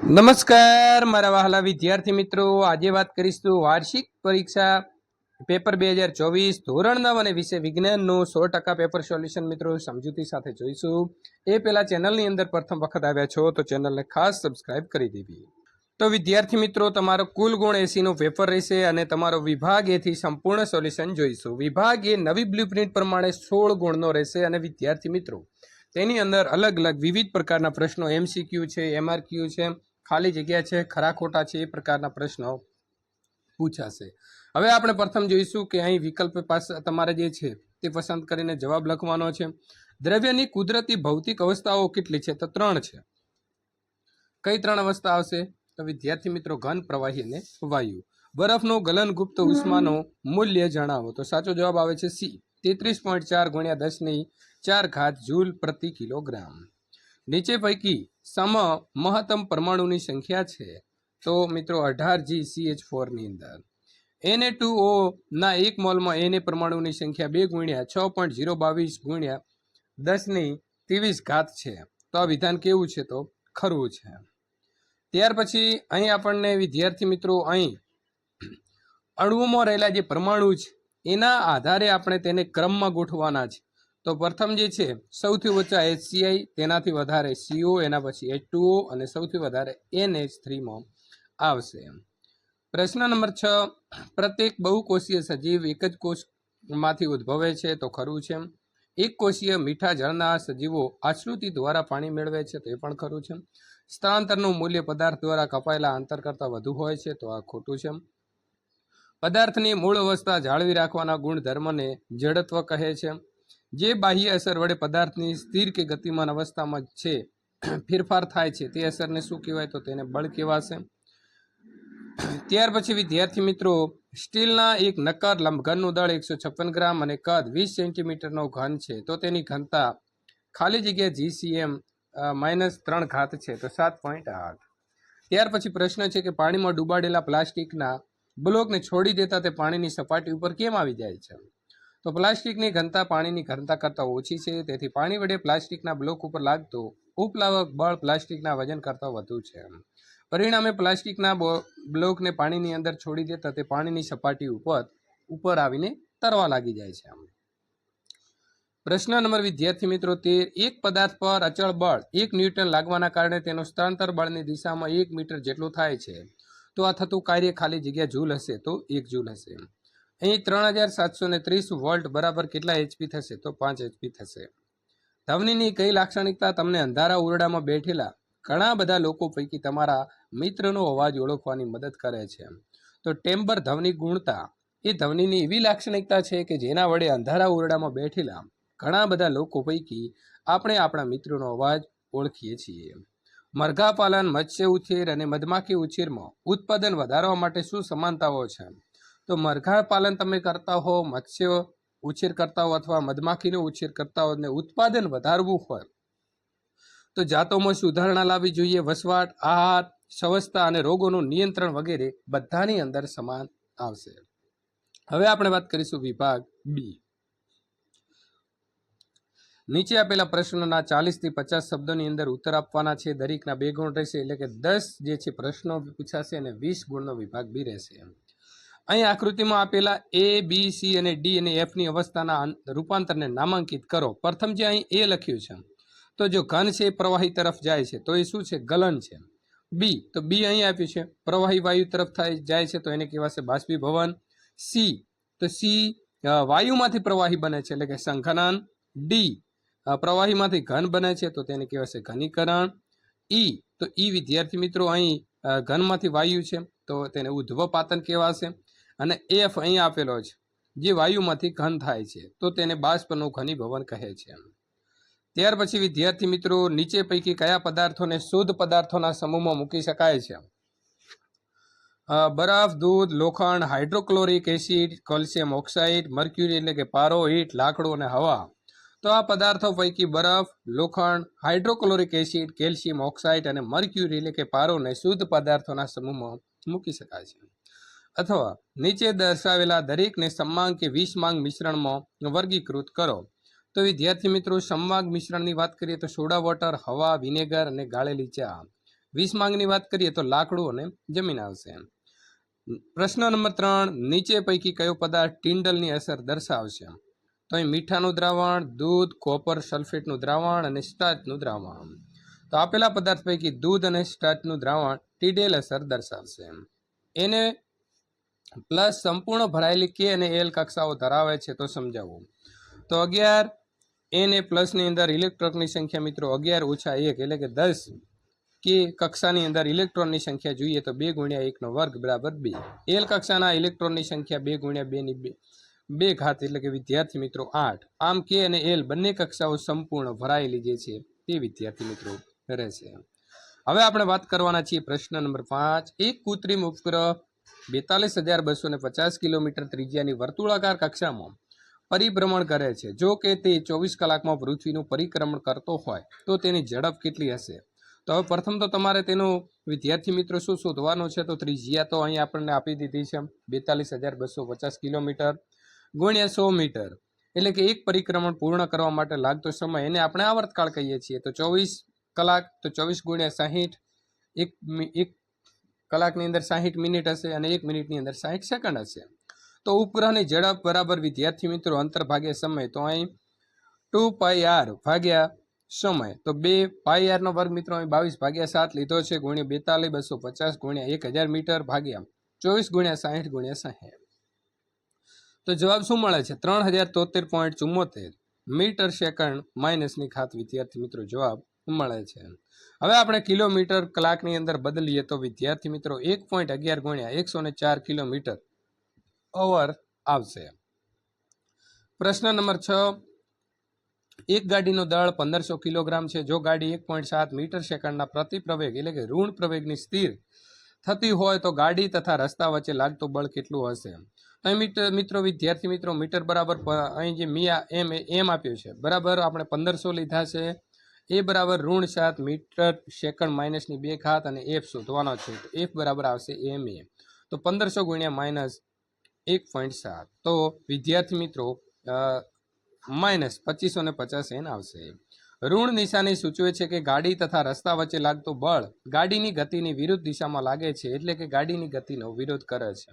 નમસ્કાર, મારા વહાલા વિદ્યાર્થી મિત્રો. આજે વાત કરીશું વાર્ષિક પરીક્ષા પેપર બે હજાર ચોવીસ ધોરણ નવ અને વિષય વિજ્ઞાનનું સો ટકા પેપર સોલ્યુશન મિત્રો સમજૂતી સાથે જોઈશું. એ પહેલાં ચેનલની અંદર પ્રથમ વખત આવ્યા છો તો ચેનલને ખાસ સબસ્ક્રાઇબ કરી દેવી. તો વિદ્યાર્થી મિત્રો, તમારો કુલ ગુણ એસીનું પેપર રહેશે અને તમારો વિભાગ એથી સંપૂર્ણ સોલ્યુશન જોઈશું. વિભાગ એ નવી બ્લુપ્રિન્ટ પ્રમાણે સોળ ગુણનો રહેશે અને વિદ્યાર્થી મિત્રો, તેની અંદર અલગ અલગ વિવિધ પ્રકારના પ્રશ્નો એમસીક્યુ છે એમઆરક્યુ છે ખાલી જગ્યા છે ખરા ખોટા છે એ પ્રકારના પ્રશ્નો પૂછાશે. હવે આપણે પ્રથમ જોઈશું કે અહીં વિકલ્પ પાસે તમારે જે છે તે પસંદ કરીને જવાબ લખવાનો છે. દ્રવ્યની કુદરતી ભૌતિક અવસ્થાઓ કેટલી છે? તો ત્રણ છે. કઈ ત્રણ અવસ્થા આવશે? તો વિદ્યાર્થી મિત્રો ઘન પ્રવાહી અને વાયુ. બરફનું ગલનગુપ્ત ઉષ્માનો મૂલ્ય જણાવો. તો સાચો જવાબ આવે છે સી. તેત્રીસ પોઈન્ટ ચાર ગુણ્યા દસની ચાર ઘાત જૂલ પ્રતિ કિલોગ્રામ. નીચે પૈકી સમ મહત્તમ પરમાણુની સંખ્યા છે. તો મિત્રો અઢાર જી સી એચ ફોરની અંદર. એને ટુ ઓ ના એક મોલમાં એને પરમાણુની સંખ્યા બે ગુણ્યા છ પોઈન્ટ ઝીરો બાવીસ ગુણ્યા દસની ત્રેવીસ ઘાત છે. તો આ વિધાન કેવું છે તો? ખરું છે. ત્યાર પછી અહીં આપણને વિદ્યાર્થી મિત્રો અહીં અણુઓમાં રહેલા જે પરમાણુ છે, એના આધારે આપણે તેને ક્રમમાં ગોઠવાના છે. તો પ્રથમ જે છે, સૌથી ઓછા એચસીઆઈ, તેનાથી વધારે સીઓ, એના પછી એચ અને સૌથી વધારે એનએચ થ્રીમાં આવશે. પ્રશ્ન નંબર છ, પ્રત્યેક બહુકોષીય સજીવ એક જ કોષમાંથી ઉદ્ભવે છે તો ખરું છે. એક કોષીય મીઠા જળના સજીવો આશ્રુતિ દ્વારા પાણી મેળવે છે, તો પણ ખરું છે. સ્થળાંતરનું મૂલ્ય પદાર્થ દ્વારા કપાયેલા અંતર કરતાં વધુ હોય છે, તો આ ખોટું છે. પદાર્થની મૂળ અવસ્થા જાળવી રાખવાના ગુણધર્મને જડત્વ કહે છે. જે બાહ્ય અસર વડે પદાર્થની સ્થિર કે ગતિમાન અવસ્થામાં છે, ફેરફાર થાય છે, તે અસરને શું કહેવાય તો તેને બળ કહેવાશે. ત્યાર પછી વિદ્યાર્થી મિત્રો, સ્ટીલના એક નક્કર લંબ ઘનનું દળ એકસો છપ્પન ગ્રામ અને કદ વીસ સેન્ટીમીટરનો ઘન છે, તો તેની ઘનતા ખાલી જગ્યા જીસીએમ માઇનસ ત્રણ ઘાત છે, તો સાત પોઈન્ટ આઠ. ત્યાર પછી પ્રશ્ન છે કે પાણીમાં ડૂબાડેલા પ્લાસ્ટિકના બ્લોકને છોડી દેતા તે પાણીની સપાટી ઉપર કેમ આવી જાય છે? તો પ્લાસ્ટિકની ઘનતા પાણીની ઘનતા કરતાં ઓછી છે, તેથી પાણી વડે પ્લાસ્ટિકના બ્લોક ઉપર લાગતો ઉપલાવક બળ પ્લાસ્ટિકના વજન કરતાં વધુ છે. પરિણામે પ્લાસ્ટિકના બ્લોકને પાણીની અંદર છોડી દેતા તે પાણીની સપાટી ઉપર ઉપર આવીને તરવા લાગી જાય છે. પ્રશ્ન નંબર વિદ્યાર્થી મિત્રો તે, એક પદાર્થ પર અચળ બળ એક ન્યૂટન લાગવાના કારણે તેનું સ્થળાંતર બળની દિશામાં એક મીટર જેટલું થાય છે. તો આ થતું કાર્ય ખાલી જગ્યા જૂલ હશે તો એક જૂલ હશે. અહીં ત્રણ હજાર સાતસો ને ત્રીસ વોલ્ટ બરાબર કેટલા એચપી થશે? તો પાંચ એચપી થશે. ધવનીની કઈ લાક્ષણિકતા તમને અંધારા ઓરડામાં બેઠેલા ઘણા બધા લોકો પૈકી તમારા મિત્રનો અવાજ ઓળખવાની મદદ કરે છે. તો ટેમ્બર ધવની ગુણતા એ ધવનીની એવી લાક્ષણિકતા છે કે જેના વડે અંધારા ઓરડામાં બેઠેલા ઘણા બધા લોકો પૈકી આપણે આપણા મિત્રોનો અવાજ ઓળખીએ છીએ. મરઘા પાલન મત્સ્ય ઉછેર અને મધમાખી ઉછેરમાં ઉત્પાદન વધારવા માટે શું સમાનતાઓ છે? તો મરઘા પાલન તમે કરતા હો, મત્સ્ય ઉછેર કરતા હો અથવા મધમાખીનો ઉછેર કરતા હો અને ઉત્પાદન વધારવું હોય, તો જાતોમાં સુધારણા લાવવી જોઈએ. વસવાટ, આહાર, સ્વસ્થતા અને રોગોનું નિયંત્રણ વગેરે બધાની અંદર સમાન આવશે. હવે આપણે વાત કરીશું વિભાગ બી. નીચે આપેલા પ્રશ્નોના ચાલીસથી પચાસ શબ્દોની અંદર ઉત્તર આપવાના છે. દરેકના બે ગુણ રહેશે એટલે કે દસ જે છે પ્રશ્નો પૂછાશે અને વીસ ગુણનો વિભાગ બી રહેશે. અહીં આકૃતિમાં આપેલા એ બી સી અને ડી અને એફની અવસ્થાના રૂપાંતરને નામાંકિત કરો. પ્રથમ જે અહીં એ લખ્યું છે, તો જો ઘન છે એ પ્રવાહી તરફ જાય છે, તો એ શું છે? ગલન છે. બી તો બી અહીં આપ્યું છે. પ્રવાહી વાયુ તરફ થાય, જાય છે, તો એને કહેવાશે બાષ્પીભવન. સી તો સી વાયુમાંથી પ્રવાહી બને છે, એટલે કે સંઘનન. ડી પ્રવાહીમાંથી ઘન બને છે, તો તેને કહેવાશે ઘનીકરણ. ઈ તો ઈ વિદ્યાર્થી મિત્રો અહીં ઘનમાંથી વાયુ છે, તો તેને ઉધ્વપાતન કહેવાશે. અને એફ અહીં આપેલો છે, જે વાયુમાંથી ઘન થાય છે, તો તેને બાષ્પનું ઘનીભવન કહે છે ત્યાર પછી વિદ્યાર્થી મિત્રો, નીચે પૈકી કયા પદાર્થોને શુદ્ધ પદાર્થોના સમૂહમાં મૂકી શકાય છે બરફ, દૂધ, લોખંડ, hydrochloric acid, calcium oxide, mercury એટલે કે પારો હીટ લાકડું અને હવા. તો આ પદાર્થો પૈકી બરફ, લોખંડ, હાઇડ્રોક્લોરિક એસિડ, કેલ્શિયમ ઓક્સાઇડ અને મર્ક્યુરી એટલે કે પારોને શુદ્ધ પદાર્થોના સમૂહમાં મૂકી શકાય છે અથવા નીચે દર્શાવેલા દરેકને સમાંગ કે વિષમાંગ મિશ્રણમાં વર્ગીકૃત કરો. તો વિદ્યાર્થી મિત્રો સમવાંગ મિશ્રણની વાત કરીએ તો સોડા, વોટર, હવા, વિનેગર અને ગાળેલી ચા. વીસ માંગની વાત કરીએ તો લાકડું અને જમીન આવશે. પ્રશ્ન નંબર ત્રણ, નીચે પૈકી કયો પદાર્થ ટિન્ડલની અસર દર્શાવશે? તો અહીં મીઠાનું દ્રાવણ, દૂધ, કોપર સલ્ફેટનું દ્રાવણ અને સ્ટાર્ચનું દ્રાવણ. તો આપેલા પદાર્થ પૈકી દૂધ અને સ્ટાર્ચનું દ્રાવણ ટીડેલ અસર દર્શાવશે. એને પ્લસ સંપૂર્ણ ભરાયેલી કે અને એલ કક્ષાઓ ધરાવે છે તો સમજાવવું તો અગિયાર એન એ પ્લસની અંદર ઇલેક્ટ્રોનની સંખ્યા મિત્રો અગિયાર ઓછા એક એટલે કે દસ કે કક્ષાની અંદર ઇલેક્ટ્રોનની સંખ્યા જોઈએ તો બે ગુણ્યા એકનો વર્ગ બરાબર બે. એલ કક્ષાના ઇલેક્ટ્રોનની સંખ્યા બે ગુણ્યા બેની બે બે ઘાત એટલે કે વિદ્યાર્થી મિત્રો આઠ. આમ કે અને એલ બંને કક્ષાઓ સંપૂર્ણ ભરાયેલી જે છે તે વિદ્યાર્થી મિત્રો રહેશે. હવે આપણે વાત કરવાના છીએ પ્રશ્ન નંબર પાંચ. એક કૃત્રિમ ઉપગ્રહ બેતાલીસ હજાર બસો ને પચાસ કિલોમીટર ત્રિજ્યાની વર્તુળાકાર કક્ષામાં પરિભ્રમણ કરે છે. જો કે તે ચોવીસ કલાકમાં પૃથ્વીનું પરિક્રમણ કરતો હોય, તો તેની ઝડપ કેટલી હશે? તો હવે પ્રથમ તો તમારે તેનું વિદ્યાર્થી મિત્રો શું શોધવાનો છે? તો ત્રિજ્યા તો અહીં આપણને આપી દીધી છે. બેતાલીસ હજાર બસો પચાસ કિલોમીટર ગુણ્યા સો મીટર. એટલે કે એક પરિક્રમણ પૂર્ણ કરવા માટે લાગતો સમય, એને આપણે આવર્તકાળ કહીએ છીએ. તો ચોવીસ કલાક, તો ચોવીસ ગુણ્યા સાહીઠ, એક એક કલાકની અંદર સાહીઠ મિનિટ હશે અને એક મિનિટની અંદર સાહીઠ સેકન્ડ હશે. તો ઉપગ્રહની ઝડપ બરાબર વિદ્યાર્થી મિત્રો અંતર ભાગ્યા સમય. તો અહીં ટુ પાઈ આર ભાગ્યા સમય. તો બે પાઈ આરનો વર્ગ મિત્રો અહીં બાવીસ ભાગ્યા સાત લીધો છે, ગુણ્યા બેતાલીસ, બસો પચાસ, ગુણ્યા એક હજાર મીટર ભાગ્યા ચોવીસ, ગુણ્યા સાહીઠ ગુણ્યા સાહીઠ. તો જવાબ શું મળે છે? ત્રણ હજાર તોતેર પોઈન્ટ ચુમ્મોતેર મીટર સેકન્ડ માઇનસની ખાત વિદ્યાર્થી મિત્રો જવાબ મળે છે. હવે આપણે કિલોમીટર કલાકની અંદર બદલીએ તો વિદ્યાર્થી મિત્રો એક પોઈન્ટ અગિયાર ગુણ્યા એકસો ને ચાર કિલોમીટર અવર આવશે. પ્રશ્ન નંબર છ. એક ગાડીનો દળ પંદરસો કિલોગ્રામ છે. જો ગાડી એક પોઈન્ટ સાત મીટર સેકન્ડના પ્રતિ પ્રવેગ એટલે કે ઋણ પ્રવેગની સ્થિર થતી હોય તો ગાડી તથા રસ્તા વચ્ચે લાગતું બળ કેટલું હશે? અહીં મિત્ર, વિદ્યાર્થી મિત્રો, મીટર બરાબર અહીં જે મિયા, એમ એમ આપ્યું છે. બરાબર આપણે પંદરસો લીધા છે. એ બરાબર ઋણ સાત મીટર સેકન્ડ માઇનસની બે ખાત અને એફ શોધવાનો છે. તો એફ બરાબર આવશે એમ એ તો પંદરસો ગુણ્યા માઇનસ એક પોઈન્ટ સાત. તો વિદ્યાર્થી મિત્રો માઇનસ પચીસો ને પચાસ એન આવશે. ઋણ નિશાની સૂચવે છે કે ગાડી તથા રસ્તા વચ્ચે લાગતો બળ ગાડીની ગતિની વિરુદ્ધ દિશામાં લાગે છે એટલે કે ગાડીની ગતિનો વિરોધ કરે છે.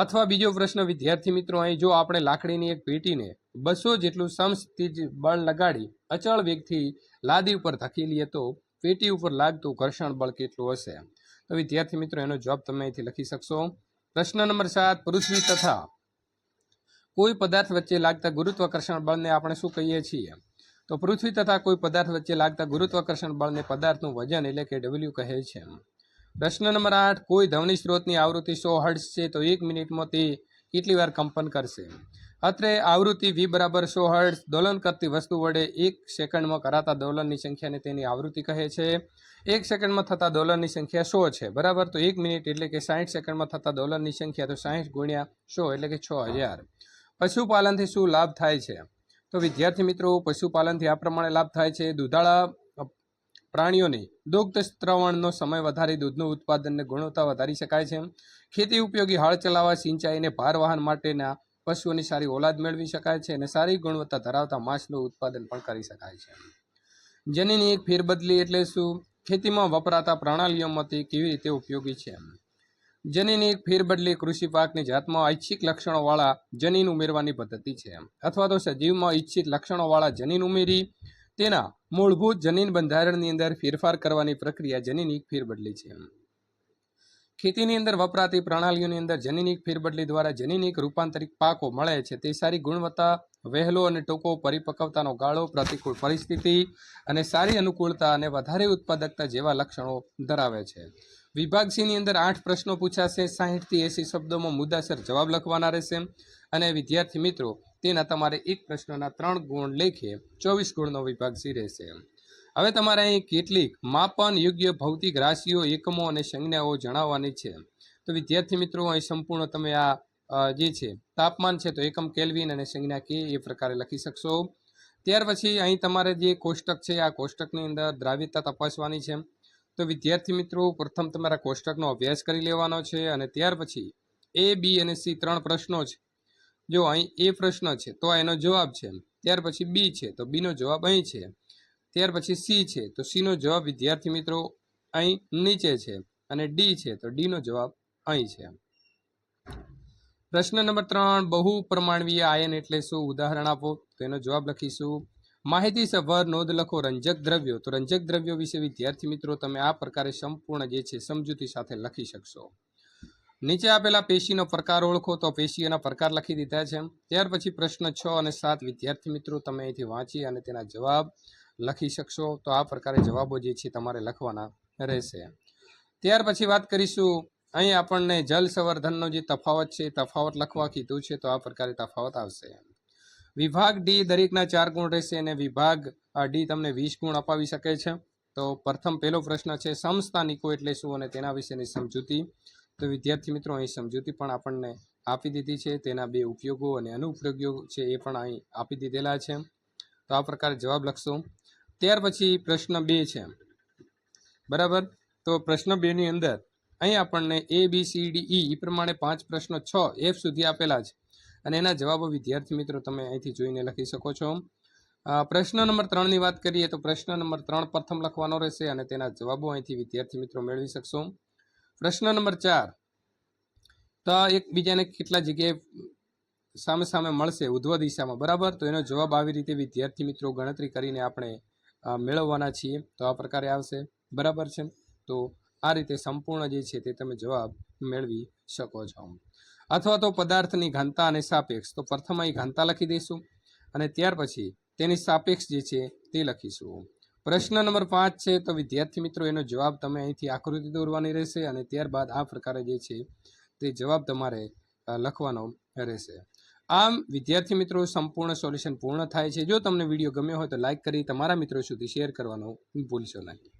અથવા બીજો પ્રશ્ન, વિદ્યાર્થી મિત્રો, અહીં જો આપણે લાકડીની એક પેટીને બસો જેટલું સમસ્થિત બળ લગાડી અચળ વેગથી લાદી ઉપર ધકેલીએ તો પેટી ઉપર લાગતું ઘર્ષણ બળ કેટલું હશે? તો વિદ્યાર્થી મિત્રો, એનો જવાબ તમે અહીંથી લખી શકશો. પ્રશ્ન નંબર સાત, પૃથ્વી તથા કોઈ પદાર્થ વચ્ચે લાગતા ગુરુત્વાકર્ષણ બળને આપણે શું કહીએ છીએ? તો પૃથ્વી તથા કોઈ પદાર્થ વચ્ચે લાગતા ગુરુત્વાકર્ષણ બળને પદાર્થનું વજન એટલે કે ડબલ્યુ કહે છે. પ્રશ્ન નંબર આઠ, કોઈ ધ્વનિ સ્ત્રોતની આવૃત્તિ સો હર્ટ્સ છે તો એક મિનિટમાં તે કેટલી વાર કંપન કરશે? અત્રે આવૃત્તિ વી બરાબર સો હર્ટ્સ દોલન કરતી વસ્તુ વડે એક સેકન્ડમાં કરાતા દોલનની સંખ્યાને તેની આવૃત્તિ કહે છે. એક સેકન્ડમાં થતા દોલનની સંખ્યા સો છે, બરાબર? તો એક મિનિટ એટલે કે સાઠ સેકન્ડમાં થતા દોલનની સંખ્યા તો સાહીઠ ગુણ્યા સો એટલે કે છ હજાર. પશુપાલનથી શું લાભ થાય છે? તો વિદ્યાર્થી મિત્રો, પશુપાલનથી આ પ્રમાણે લાભ થાય છે. દૂધાળા પ્રાણીઓની દુગ્ધ સ્ત્રવણનો સમય વધારી દૂધનું ઉત્પાદનને ગુણવત્તા વધારી શકાય છે. ખેતી ઉપયોગી હળ ચલાવવા સિંચાઈને ભાર વાહન માટેના પશુઓની સારી ઓલાદ મેળવી શકાય છે અને સારી ગુણવત્તા ધરાવતા માંસનું ઉત્પાદન પણ કરી શકાય છે. જનીની એક ફેરબદલી એટલે શું? ખેતીમાં વપરાતા પ્રણાલીઓમાંથી કેવી રીતે ઉપયોગી છે? જનીની એક ફેરબદલી કૃષિ પાકની જાતમાં ઐચ્છિક લક્ષણોવાળા જનીન ઉમેરવાની પદ્ધતિ છે. અથવા તો સજીવમાં ઈચ્છિત લક્ષણોવાળા જનીન ઉમેરી તેના મૂળભૂત જનીન બંધારણની અંદર ફેરફાર કરવાની પ્રક્રિયા જનીનિક ફેરબદલી છે. ખેતીની અંદર વપરાતી પ્રણાલીઓની અંદર જનીનિક ફેરબદલી દ્વારા જનીનિક રૂપાંતરિત પાકો મળે છે. તે સારી ગુણવત્તા, વહેલો અને ટૂંકો પરિપક્વતાનો ગાળો, પ્રતિકૂળ પરિસ્થિતિ અને સારી અનુકૂળતા અને વધારે ઉત્પાદકતા જેવા લક્ષણો ધરાવે છે. વિભાગ સી અંદર આઠ પ્રશ્નો પૂછાશે, સાહીઠથી એંસી શબ્દોમાં મુદ્દાસર જવાબ લખવાના રહેશે અને વિદ્યાર્થી મિત્રો તેના તમારે એક પ્રશ્નના ત્રણ ગુણ લેખે ચોવીસ ગુણનો વિભાગ સી રહેશે. હવે તમારે અહીં કેટલીક માપન યોગ્ય ભૌતિક રાશિઓ, એકમો અને સંજ્ઞાઓ જણાવવાની છે. તો વિદ્યાર્થી મિત્રો, અહીં સંપૂર્ણ તમે આ જે છે, તાપમાન છે તો એકમ કેલ્વિન અને સંજ્ઞા કે એ પ્રકારે લખી શકશો. ત્યાર પછી અહીં તમારે જે કોષ્ટક છે, આ કોષ્ટકની અંદર દ્રાવ્યતા તપાસવાની છે. તો વિદ્યાર્થી મિત્રો, પ્રથમ તમારા કોષ્ટકનો અભ્યાસ કરી લેવાનો છે અને ત્યાર પછી એ બી અને સી ત્રણ પ્રશ્નો છે. જો અહીં એ પ્રશ્ન છે, તો એનો જવાબ છે. ત્યાર પછી બી છે, તો બીનો જવાબ અહીં છે. ત્યાર પછી સી છે, તો સીનો જવાબ વિદ્યાર્થી મિત્રો અહીં નીચે છે અને ડી છે, તો ડીનો જવાબ અહીં છે. પ્રશ્ન નંબર ત્રણ, બહુ પ્રમાણવીય આયન એટલે શું? ઉદાહરણ આપો. તો એનો જવાબ લખીશું. માહિતી સભર નોંધ લખો રંજક દ્રવ્યો. તો રંજક દ્રવ્યો વિશે વિદ્યાર્થી મિત્રો તમે આ પ્રકારે સંપૂર્ણ જે છે સમજૂતી સાથે લખી શકશો. નીચે આપેલા પેશીનો પ્રકાર ઓળખો તો પેશીઓના પ્રકાર લખી દીધા છે. ત્યાર પછી પ્રશ્ન છ અને સાત વિદ્યાર્થી મિત્રો, તમે અહીંથી વાંચી અને તેના જવાબ લખી શકશો. તો આ પ્રકારે જવાબો જે છે તમારે લખવાના રહેશે. ત્યાર પછી વાત કરીશું, અહીં આપણને જલ સંવર્ધનનો જે તફાવત છે તફાવત લખવા કીધું છે, તો આ પ્રકારે તફાવત આવશે. વિભાગ ડી દરેકના ચાર ગુણ રહેશે અને વિભાગ ડી તમને વીસ ગુણ અપાવી શકે છે. તો પ્રથમ પહેલો પ્રશ્ન છે, સમસ્થાનિકો એટલે શું અને તેના વિશેની સમજૂતી. તો વિદ્યાર્થી મિત્રો, અહીં સમજૂતી પણ આપણને આપી દીધી છે. તેના બે ઉપયોગો અને અનુપયોગો છે એ પણ અહીં આપી દીધેલા છે. તો આ પ્રકારે જવાબ લખશો. ત્યાર પછી પ્રશ્ન બે છે. બરાબર? તો પ્રશ્ન બેની અંદર અહીં આપણને એ બી સી ડી ઈ પ્રમાણે પાંચ પ્રશ્નો છ એફ સુધી આપેલા છે. અને એના જવાબો વિદ્યાર્થી મિત્રો તમે અહીંથી જોઈને લખી શકો છો. પ્રશ્ન નંબર ત્રણની વાત કરીએ તો પ્રશ્ન નંબર ત્રણ પ્રથમ લખવાનો રહેશે અને તેના જવાબો અહીંથી વિદ્યાર્થી મિત્રો મેળવી શકશો. પ્રશ્ન નંબર ચાર. તો એકબીજાને કેટલા જગ્યાએ સામે સામે મળશે ઉધ્વ દિશામાં, બરાબર? તો એનો જવાબ આવી રીતે વિદ્યાર્થી મિત્રો ગણતરી કરીને આપણે મેળવવાના છીએ. તો આ પ્રકારે આવશે. બરાબર છે? તો આ રીતે સંપૂર્ણ જે છે તે તમે જવાબ મેળવી શકો છો. અથવા તો પદાર્થની ઘનતા અને સાપેક્ષ. તો પ્રથમ અહીં ઘનતા લખી દઈશું અને ત્યાર પછી તેની સાપેક્ષ જે છે તે લખીશું. પ્રશ્ન નંબર પાંચ છે, તો વિદ્યાર્થી મિત્રો, એનો જવાબ તમે અહીંથી આકૃતિ દોરવાની રહેશે અને ત્યારબાદ આ પ્રકારે જે છે, તે જવાબ તમારે લખવાનો રહેશે. આમ, વિદ્યાર્થી મિત્રો, સંપૂર્ણ સોલ્યુશન પૂર્ણ થાય છે. જો તમને વીડિયો ગમ્યો હોય તો લાઇક કરી તમારા મિત્રો સુધી શેર કરવાનું ભૂલશો નહીં.